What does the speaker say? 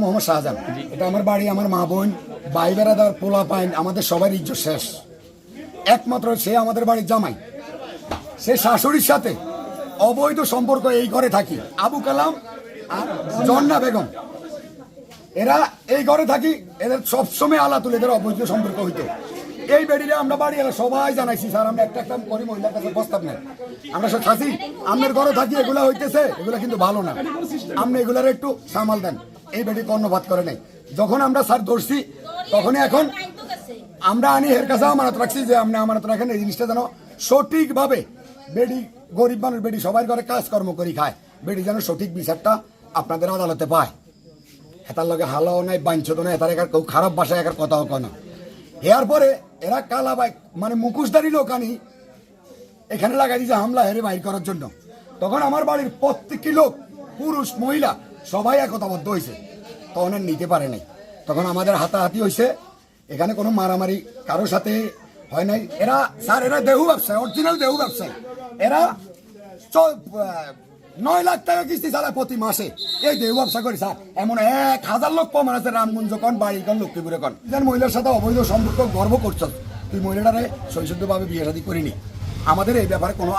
মোহাম্মদ শাহজাহান। এটা আমার বাড়ি, আমার মা বোন, ভাই বেড়াদার পোলা পাইন, আমাদের সবার ইজ্জত শেষ। একমাত্র সে আমাদের বাড়ির জামাই। সে শাশুড়ির সাথে অবৈধ সম্পর্ক এই ঘরে থাকি। আবু কালাম আর জন্না বেগম। এরা এই ঘরে থাকি, এদের সবসময় আলাতুল, এদের অবৈধ সম্পর্ক হইতো। এই বেডিরে আমরা বাড়ি এলা সবাই জানাইছি, স্যার, আমরা একটা একটা করি, মহিলার কাছে প্রস্তাব নেন। আমরা সব খাসি আপনার ঘরে থাকি, এগুলা হইতেছে, এগুলা কিন্তু ভালো না। আপনি এগুলার একটু সামাল দেন। এই বেডি কর্ণপাত করে নাই। যখন আমরা স্যার ধরছি, তখনই এখন আমরা আনি এর কাছে আমানত রাখছি যে আপনি আমানত রাখেন, এই জিনিসটা যেন সঠিকভাবে বেডি গরিব মানুষ বেডি সবাই ঘরে কাজকর্ম করি খায়। বেডি যেন সঠিক বিচারটা আপনাদের আদালতে পায়। এটার লগে হালাও নাই বাঞ্ছত নাই এটার একার কেউ খারাপ ভাষায় একার কথাও কয় না। এর পরে এরা কালা বাইক মানে মুখোশধারী লোক আনি, এখানে লাগাই দিয়েছে হামলা হেরে বাইর করার জন্য। তখন আমার বাড়ির প্রত্যেকটি লোক, পুরুষ, মহিলা সবাই একতাবদ্ধ হয়েছে তখন আর নিতে পারে নাই। তখন আমাদের হাতাহাতি হয়েছে এখানে কোনো মারামারি কারোর সাথে হয় নাই। এরা স্যার এরা দেহু ব্যবসায় অরিজিনাল দেহু ব্যবসায়ী। এরা নয় লাখ টাকা কিস্তি চালায় প্রতি মাসে এই দেহ ব্যবসা করি স্যার। এমন এক হাজার লোক কমান আছে রামগঞ্জ কন বাড়ি কন লক্ষ্মীপুরে কন। যেন মহিলার সাথে অবৈধ সম্পর্ক গর্ব করছ তুই মহিলাটারে সৈশুদ্ধভাবে বিয়ে শাদী করিনি। আমাদের এই ব্যাপারে কোনো